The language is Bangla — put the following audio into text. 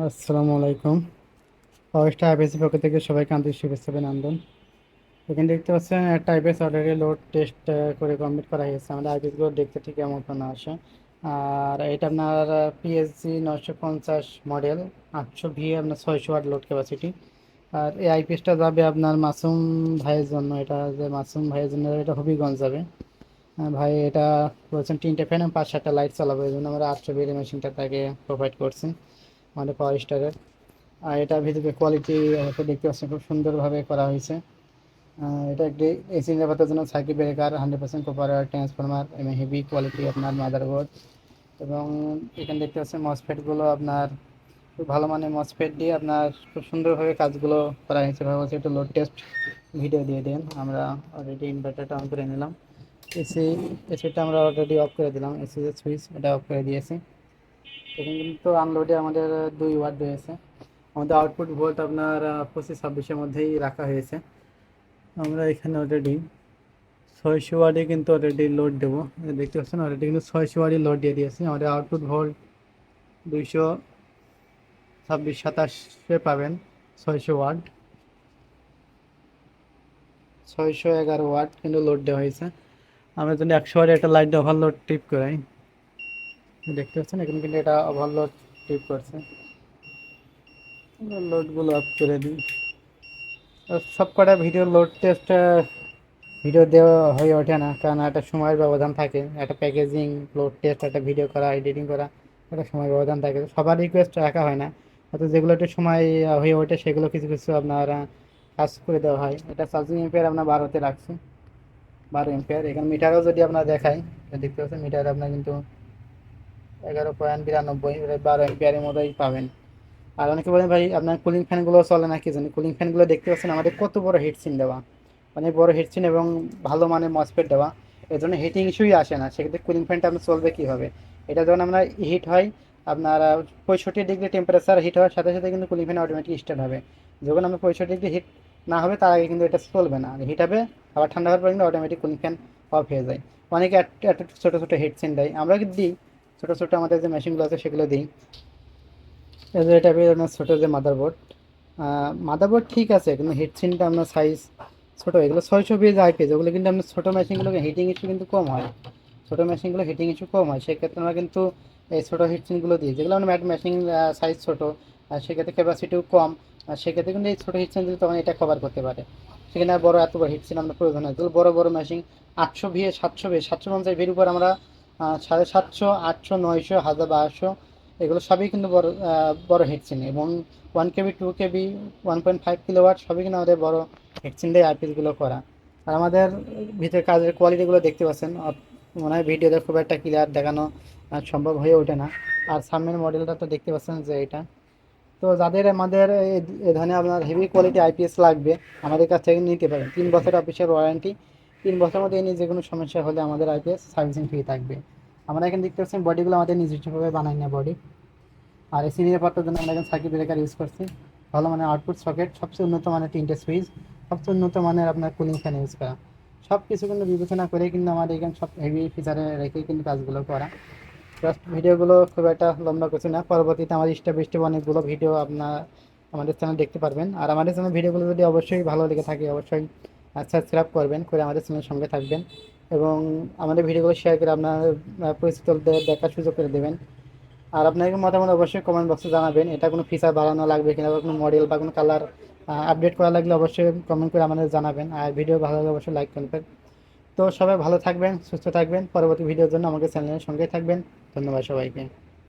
আসসালামু আলাইকুম পাওয়ারস্টার আইপিএসি পক্ষ থেকে সবাইকে আন্তরিক শুভেচ্ছা অভিনন্দন। এখানে দেখতে পাচ্ছেন, একটা আইপিএস অলরেডি লোড টেস্ট করে কমপ্লিট করা হয়েছে। আমাদের আইপিএসগুলো দেখতে ঠিক এমন না আসে। আর এটা আপনার পিএসজি নশো পঞ্চাশ মডেল আটশো ভি আপনার ছয়শো ওয়াট লোড ক্যাপাসিটি আর এই আইপিএসটা যাবে আপনার মাসুম ভাইয়ের জন্য। এটা যে মাসুম ভাইয়ের জন্য, এটা হবিগঞ্জ যাবে। ভাই, এটা বলছেন তিনটে ফ্যান পাঁচ সাতটা লাইট চালাবো। এই জন্য আমরা আটশো বিএর মেশিনটা তাকে প্রোভাইড করছি। আমাদের পাওয়ার স্টারের আর এটা ভিতরে কোয়ালিটি দেখতে পাচ্ছেন, খুব সুন্দরভাবে করা হয়েছে। এটা একটি এসি নিরাপত্তার জন্য circuit breaker hundred percent copper transformer এবং হেভি কোয়ালিটি আপনার মাদারবোর্ড এবং এখানে দেখতে পাচ্ছেন মসফেটগুলো আপনার খুব ভালো মানের মসফেট দিয়ে আপনার খুব সুন্দরভাবে কাজগুলো করা হয়েছে। ভাবছি একটু লোড টেস্ট ভিডিও দিয়ে দিন। আমরা অলরেডি ইনভার্টারটা অন করে নিলাম। এসি এসিটা আমরা অলরেডি অফ করে দিলাম। এসি সুইচ এটা অফ করে দিয়েছি। এখানে কিন্তু আনলোডে আমাদের দুই ওয়াট রয়েছে। আমাদের আউটপুট ভোল্ট আপনার পঁচিশ, ছাব্বিশের মধ্যেই রাখা হয়েছে। আমরা এখানে অলরেডি ছয়শো ওয়ার্ডে কিন্তু অলরেডি লোড দেবো। দেখতে পাচ্ছেন অলরেডি কিন্তু ছয়শো ওয়াটে লোড দিয়ে দিয়েছি। আমাদের আউটপুট ভোল্ট দুইশো ছাব্বিশ, সাতাশে পাবেন ছয়শো ওয়ার্ড ছয়শো এগারো ওয়াট কিন্তু লোড দেওয়া হয়েছে। আমরা যদি একশো ওয়ার্ডে একটা লাইট ওভারলোড টিপ করাই দেখতে পাচ্ছেন, এখানে কিন্তু এটা ওভারলোড টিপ করছে। লোডগুলো আপ করে দিই। সব কটা ভিডিও লোড টেস্ট ভিডিও দেওয়া হয়ে ওঠে না, কারণ একটা সময়ের ব্যবধান থাকে। একটা প্যাকেজিং লোড টেস্ট একটা ভিডিও করা এডিটিং করা, একটা সময় ব্যবধান থাকে। সবার রিকোয়েস্ট রাখা হয় না। হয়তো যেগুলো একটু সময় হয়ে ওঠে, সেগুলো কিছু কিছু আপনার কাজ করে দেওয়া হয়। এটা চার্জিং এম্পিয়ার আপনার বারোতে রাখছি। বারো এম্পিয়ার এখানে মিটারও যদি আপনার দেখায় দেখতে পাচ্ছেন মিটার আপনার কিন্তু এগারো পয়েন্ট বিরানব্বই বারো এম্পিয়ারের মতোই পাবেন। আর অনেকে বলেন, ভাই, আপনার কুলিং ফ্যানগুলো চলে না কি জানি কুলিং ফ্যানগুলো দেখতে পাচ্ছেন, আমাদের কত বড় হিটসিন দেওয়া। অনেক বড় হিটসিন এবং ভালো মানের মসপেট দেওয়া। এর জন্য হিটিং ইস্যুই আসে না। সেক্ষেত্রে কুলিং ফ্যানটা আপনার চলবে কীভাবে? এটা যখন আমরা হিট হয়, আপনার পঁয়ষট্টি ডিগ্রি টেম্পারেচার হিট হওয়ার সাথে সাথে কিন্তু কুলিং ফ্যান অটোমেটিক স্টার্ট হবে। যখন আমরা পঁয়ষট্টি ডিগ্রি হিট না হবে, তার আগে কিন্তু এটা চলবে না। হিট হবে, আবার ঠান্ডা হওয়ার পর কিন্তু অটোমেটিক কুলিং ফ্যান অফ হয়ে যায়। অনেকে একটা ছোটো ছোটো হিটসিন দেয়। আমরা দিই ছোটো ছোটো আমাদের যে মেশিনগুলো আছে সেগুলো দিই। এটা আপনার ছোটো যে মাদারবোর্ড মাদারবোর্ড ঠিক আছে, কিন্তু হিটসিনটা আপনার সাইজ ছোটো, এগুলো ছয়শো পিস আইপিএস ওগুলো কিন্তু আপনার ছোটো মেশিনগুলোকে হিটিং ইস্যু কিন্তু কম হয়। ছোটো মেশিনগুলো হিটিং ইস্যু কম হয়, সেক্ষেত্রে আমরা কিন্তু এই ছোটো হিটসিনগুলো দিই, যেগুলো আমরা ম্যাট মেশিন সাইজ ছোটো, আর সেক্ষেত্রে ক্যাপাসিটিও কম, আর সেক্ষেত্রে কিন্তু এই ছোটো হিটসিন দিলে তখন এটা কভার করতে পারে। সেখানে বড় এত বড় হিটসিন আমরা প্রয়োজন হয় যেগুলো বড় বড় মেশিন আটশো ভিএ সাতশো ভিএ সাতশো পঞ্চাশ ভির উপর আমরা সাড়ে সাতশো, আটশো, নয়শো, হাজার বারোশো, এগুলো সবই কিন্তু বড় বড় হেডসিন এবং one KB two KB one point five kilowatt সবই কিন্তু আমাদের বড় হেডসিন দিয়ে আইপিএসগুলো করা। আর আমাদের ভিতরে কাজের কোয়ালিটিগুলো দেখতে পাচ্ছেন মনে হয় ভিডিওতে খুব একটা ক্লিয়ার দেখানো সম্ভব হয়ে ওঠে না। আর সামনের মডেলটা তো দেখতে পাচ্ছেন যে এটা। তো যাদের আমাদের এই ধরনের আপনার হেভি কোয়ালিটি আইপিএস লাগবে, আমাদের কাছ থেকে নিতে পারেন। তিন বছর অফিসের ওয়ারেন্টি তিন বছরের মধ্যে এই নিয়ে যে কোনো সমস্যা হলে আমাদের আইপিএস সার্ভিসিং ফ্রি থাকবে। আমরা এখানে দেখতে পাচ্ছি বডিগুলো আমাদের নিজস্বভাবে বানাই না বডি আর এই সিনিয়র পার্টের জন্য আমরা এখানে সার্কিট ব্রেকার ইউজ করছি। ভালো মানের আউটপুট সকেট সবচেয়ে উন্নত মানের তিনটে সুইচ সবচেয়ে উন্নত মানের আপনার কুলিং ফ্যান ইউজ করা। সব কিছু কিন্তু বিবেচনা করে কিন্তু আমাদের এখানে সব হেভি ফিচারে রেখে কিন্তু কাজগুলো করা। জাস্ট ভিডিওগুলো খুব একটা লম্বা করছি না, পরবর্তীতে আমাদের স্টেপ স্টেপ অনেকগুলো ভিডিও আপনার আমাদের চ্যানেল দেখতে পারবেন। আর আমাদের চ্যানেল ভিডিওগুলো যদি অবশ্যই ভালো লেগে থাকে, অবশ্যই সাবস্ক্রাইব করবেন করে আমাদের চ্যানেলের সঙ্গে থাকবেন এবং আমাদের ভিডিওগুলো শেয়ার করে আপনার আহ, পরিচিতদের দেখার সুযোগ করে দেবেন। আর আপনাকে মতামত অবশ্যই কমেন্ট বক্সে জানাবেন এটা কোনো ফিচার বাড়ানো লাগবে কিনা বা কোনো মডেল বা কোনো কালার আপডেট করা লাগলে অবশ্যই কমেন্ট করে আমাদের জানাবেন। আর ভিডিও ভালো লাগলে অবশ্যই লাইক করবেন। তো সবাই ভালো থাকবেন সুস্থ থাকবেন পরবর্তী ভিডিওর জন্য আমাকে চ্যানেলের সঙ্গে থাকবেন। ধন্যবাদ সবাইকে।